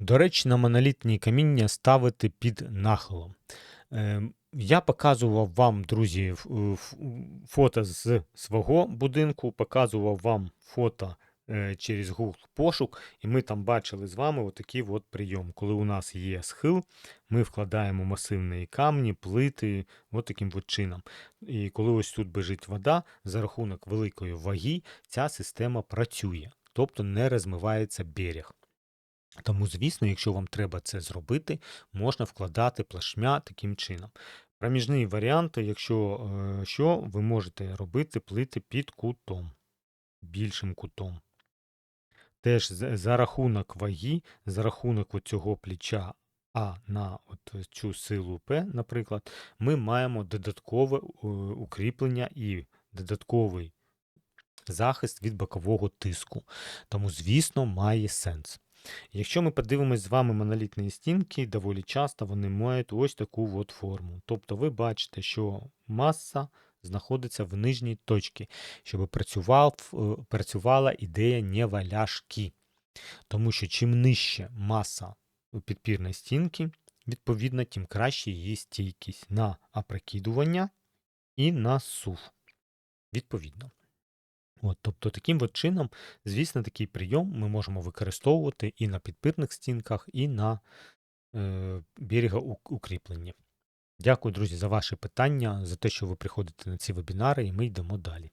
Доречно монолітні каміння ставити під нахилом. Ем, Я показував вам, друзі, ф- фото з свого будинку, показував вам фото е, через Google пошук, і ми там бачили з вами отакий от прийом. Коли у нас є схил, ми вкладаємо масивні камні, плити, от таким от чином. І коли ось тут бежить вода, за рахунок великої ваги ця система працює, тобто не розмивається берег. Тому, звісно, якщо вам треба це зробити, можна вкладати плашмя таким чином. Проміжний варіант, якщо е, що, ви можете робити плити під кутом, більшим кутом. Теж за рахунок ваги, за рахунок цього плеча А на от цю силу П, наприклад, ми маємо додаткове е, укріплення і додатковий захист від бокового тиску. Тому, звісно, має сенс. Якщо ми подивимось з вами монолітні стінки, доволі часто вони мають ось таку от форму. Тобто ви бачите, що маса знаходиться в нижній точці, щоб працював, е, працювала ідея неваляшки. Тому що чим нижче маса підпірної стінки, відповідно, тим краще її стійкість на опрокидування і на сув. Відповідно. От, тобто таким от чином, звісно, такий прийом ми можемо використовувати і на підпитних стінках, і на е, берегоукріпленні. Дякую, друзі, за ваші питання, за те, що ви приходите на ці вебінари, і ми йдемо далі.